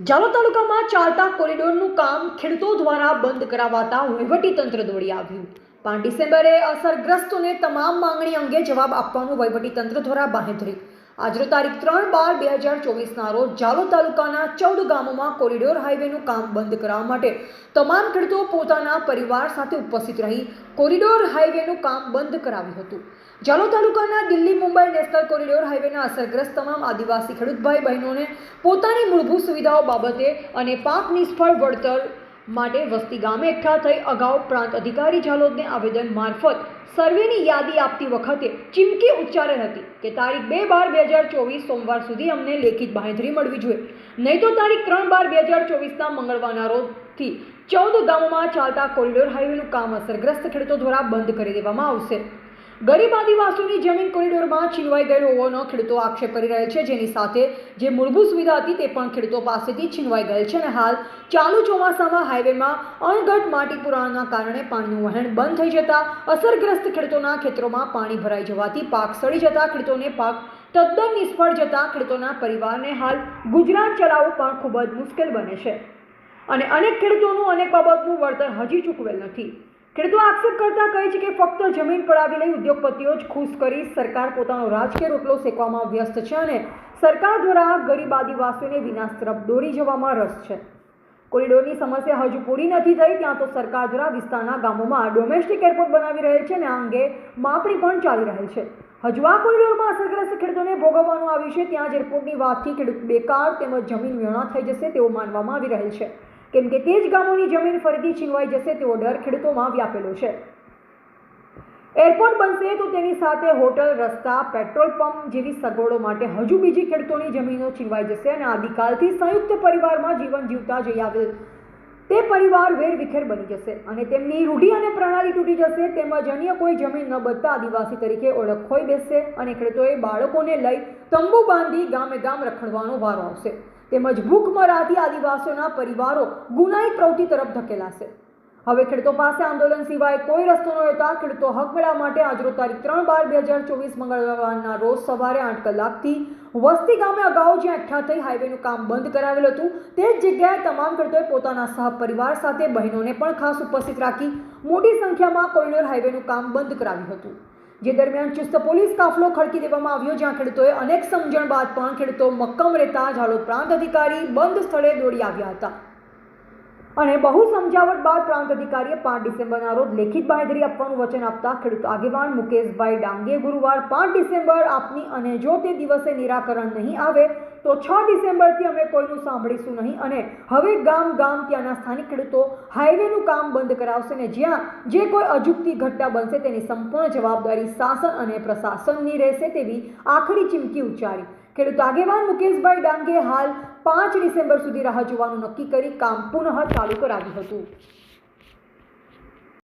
જાલોદ તાલુકામાં ચાલતા કોરિડોરનું કામ ખેડૂતો દ્વારા બંધ કરાવાતા વહીવટીતંત્ર દોડી આવ્યું. પાંચ ડિસેમ્બરે અસરગ્રસ્તોને તમામ માંગણી અંગે જવાબ આપવાનું વહીવટીતંત્ર દ્વારા બાંહેધરી આજનો તારીખ ત્રણ બાર બે હજાર ચોવીસના રોજ જાલોદ તાલુકાના ચૌદ ગામોમાં કોરિડોર હાઈવેનું કામ બંધ કરાવવા માટે તમામ ખેડૂતો પોતાના પરિવાર સાથે ઉપસ્થિત રહી કોરિડોર હાઈવેનું કામ બંધ કરાવ્યું હતું. જાલોદ તાલુકાના દિલ્હી મુંબઈ નેશનલ કોરિડોર હાઈવેના અસરગ્રસ્ત તમામ આદિવાસી ખેડૂત ભાઈ બહેનોને પોતાની મૂળભૂત સુવિધાઓ બાબતે અને પાક નિષ્ફળ વળતર માટે વસ્તી ગામે એકઠા થઈ અગાઉ પ્રાંત અધિકારી ઝાલોદને આવેદન મારફત સર્વેની યાદી આપતી વખતે ચીમકી ઉચ્ચારેલ હતી કે તારીખ બે બાર બે હજાર ચોવીસ સોમવાર સુધી અમને લેખિત બાંહેધરી મળવી જોઈએ. નહીં તો તારીખ ત્રણ બાર બે હજાર ચોવીસના મંગળવારના રોજથી ચૌદ ગામોમાં ચાલતા કોરિડોર હાઈવેનું કામ અસરગ્રસ્ત ખેડૂતો દ્વારા બંધ કરી દેવામાં આવશે. ગરીબ આદિવાસીઓની જમીન કોરિડોરમાં છીનવાઈ ગયેલો હોવાનો ખેડૂતો આક્ષેપ કરી રહ્યો છે. જેની સાથે જે મૂળભૂત સુવિધા હતી તે પણ ખેડૂતો પાસેથી છીનવાઈ ગયેલ છે અને હાલ ચાલુ ચોમાસામાં હાઈવેમાં અણઘટ માટી પુરાણના કારણે પાણીનું વહેણ બંધ થઈ જતા અસરગ્રસ્ત ખેડૂતોના ખેતરોમાં પાણી ભરાઈ જવાથી પાક સડી જતા ખેડૂતોને પાક તદ્દન નિષ્ફળ જતા ખેડૂતોના પરિવારને હાલ ગુજરાન ચલાવવું પણ ખૂબ જ મુશ્કેલ બને છે. અને અનેક ખેડૂતોનું અનેક બાબતનું વળતર હજી ચૂકવેલ નથી. ખેડૂતો આક્ષેપ કરતા કહે છે કે ફક્ત જમીન પડાવી લઈ ઉદ્યોગપતિઓ જ ખુશ કરી સરકાર પોતાનો રાજકીય રોટલો શેકવામાં વ્યસ્ત છે અને સરકાર દ્વારા ગરીબ આદિવાસીઓને વિનાશ તરફ દોરી જવામાં રસ છે. કોરિડોરની સમસ્યા હજુ પૂરી નથી થઈ, ત્યાં તો સરકાર દ્વારા વિસ્તારના ગામોમાં ડોમેસ્ટિક એરપોર્ટ બનાવી રહેલ છે અને આ અંગે માપણી પણ ચાલી રહેલ છે. હજુ આ કોરિડોરમાં અસરગ્રસ્ત ખેડૂતોને ભોગવવાનું આવ્યું છે, ત્યાં જ એરપોર્ટની વાતથી ખેડૂત બેકાર તેમજ જમીન વેણા થઈ જશે તેવું માનવામાં આવી રહેલ છે. કેમ કે તે જ ગામોની જમીન ફરીથી છીનવાઈ જશે તેવો ડર ખેડૂતોમાં વ્યાપેલો છે. એરપોર્ટ બનશે તો તેની સાથે હોટલ, રસ્તા, પેટ્રોલ પંપ જેવી સગવડો માટે હજુ બીજી ખેડૂતોની જમીનો છીનવાઈ જશે અને આદિકાલથી સંયુક્ત પરિવારમાં જીવન જીવતા જઈ આવેલ તે પરિવાર વેરવિખેર બની જશે અને તેમની રૂઢિ અને પ્રણાલી તૂટી જશે તેમજ અન્ય કોઈ જમીન ન બચતા આદિવાસી તરીકે ઓળખ ખોઈ બેસશે અને ખેડૂતોએ બાળકોને લઈ તંબુ બાંધી ગામે ગામ રખડવાનો વારો આવશે. તેમજ ભૂખમરાથી આદિવાસીઓના પરિવારો ગુનાહી પ્રવૃત્તિ તરફ ધકેલાશે. હવે ખેડૂતો પાસે આંદોલન સિવાય કોઈ રસ્તો ન રહેતા ખેડૂતો હક મેળવવા માટે આજરો તારીખ ત્રણ બાર બે હજાર ચોવીસ મંગળવારના રોજ સવારે આઠ કલાકથી વસ્તી ગામે અગાઉ જ્યાં એકઠા થઈ હાઈવેનું કામ બંધ કરાવેલું હતું, તે જ જગ્યાએ તમામ ખેડૂતોએ પોતાના સહપરિવાર સાથે બહેનોને પણ ખાસ ઉપસ્થિત રાખી મોટી સંખ્યામાં કોરિડોર હાઈવેનું કામ બંધ કરાવ્યું હતું. જે દરમિયાન ચુસ્ત પોલીસ કાફલો ખડકી દેવામાં આવ્યો, જ્યાં ખેડૂતોએ અનેક સમજણ બાદ પણ ખેડૂતો મક્કમ રહેતા ઝાલોદ પ્રાંત અધિકારી બંધ સ્થળે દોડી આવ્યા હતા. અને બહુ સમજાવટ બાદ પ્રાંત અધિકારીએ પાંચ ડિસેમ્બરના રોજ લેખિત બાંહેધરી આપવાનું વચન આપતા ખેડૂત આગેવાન મુકેશભાઈ ડાંગે ગુરુવાર પાંચ ડિસેમ્બર આપની અને જો તે દિવસે નિરાકરણ નહીં આવે, તો છ ડિસેમ્બરથી અમે કોઈનું સાંભળીશું નહીં. અને હવે ગામ ગામ ત્યાંના સ્થાનિક ખેડૂતો હાઈવેનું કામ બંધ કરાવશે ને જ્યાં જે કોઈ અજુગતી ઘટના બનશે તેની સંપૂર્ણ જવાબદારી શાસન અને પ્રશાસનની રહેશે તેવી આખરી ચીમકી ઉચ્ચારી. ખેડૂત આગેવાન મુકેશભાઈ ડાંગે હાલ પાંચ ડિસેમ્બર સુધી રાહ જોવાનું નક્કી કરી કામ પુનઃ ચાલુ કરાવ્યું હતું.